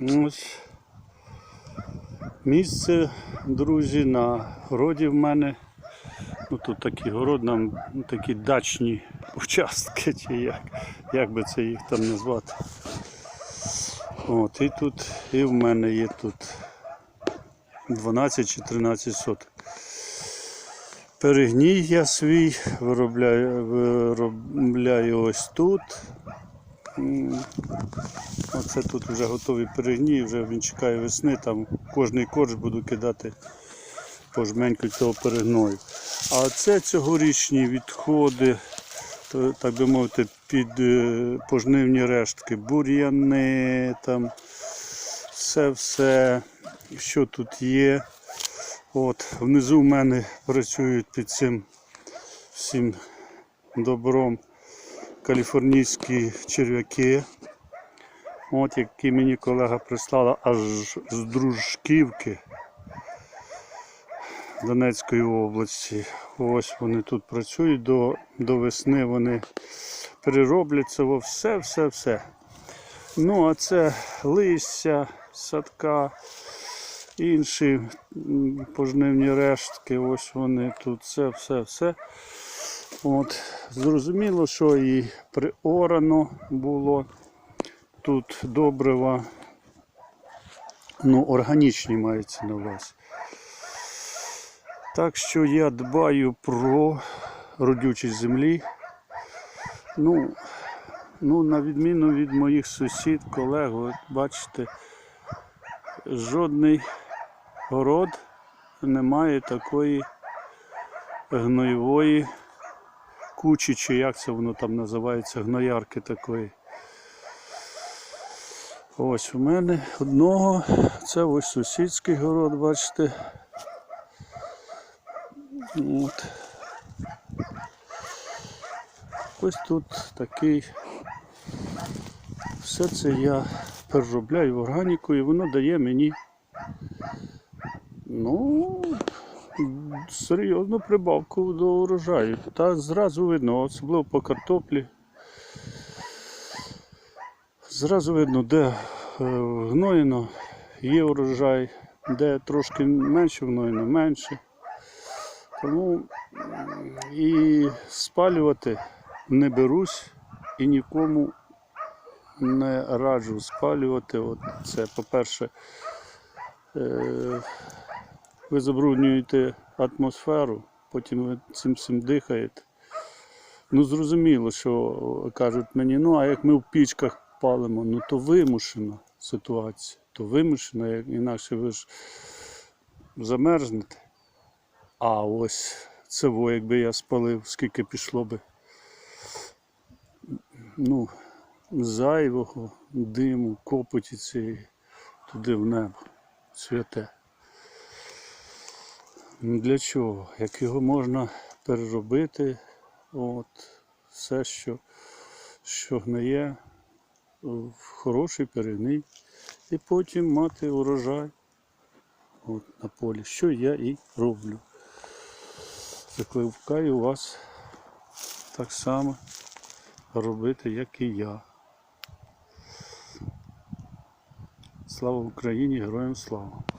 Ну, Ось місце, друзі, на городі в мене. Ну, тут такий город, нам такі дачні участки, чи як, як би це їх там назвати. От, і тут, і в мене є тут 12 чи 13 соток. Перегній я свій виробляю, виробляю ось тут. Оце тут вже готовий перегній, вже він чекає весни, там кожний корж буду кидати по жменьку цього перегною. А це цьогорічні відходи, так би мовити, під е, пожнивні рештки, бур'яни, там все-все, що тут є. От, внизу в мене працюють під цим всім добром каліфорнійські черв'яки. От які мені колега прислала аж з Дружківки Донецької області. Ось вони тут працюють до, до весни, вони переробляться во все, все, все. Ну, а це листя, садка, інші пожнивні рештки. Ось вони тут все, все, все. От, зрозуміло, що і приорано було тут добрива, ну, органічні мається на увазі. Так що я дбаю про родючість землі. Ну, ну, на відміну від моїх сусід, колег, от бачите, жодний город не має такої гноєвої кучі, чи як це воно там називається, гноярки такої. Ось у мене одного, це ось сусідський город, бачите. От. Ось тут такий. Все це я переробляю в органіку і воно дає мені ну, серйозну прибавку до урожаю. Та зразу видно, особливо по картоплі. Зразу видно, де е, гноєно є урожай, де трошки менше гноєно, менше. Тому і спалювати не берусь і нікому не раджу спалювати. От це, по-перше, е, ви забруднюєте атмосферу, потім ви цим всім дихаєте. Ну, зрозуміло, що кажуть мені, ну а як ми в пічках палимо, ну то вимушена ситуація, то вимушена, як інакше ви ж замерзнете. А ось це во, якби я спалив, скільки пішло би. Ну, зайвого диму, копоті цієї туди в небо святе. Ну, Для чого? Як його можна переробити, от, все, що, що гниє, в хороший перегній, і потім мати урожай от, на полі, що я і роблю. Закликаю вас так само робити, як і я. Слава Україні, героям слава!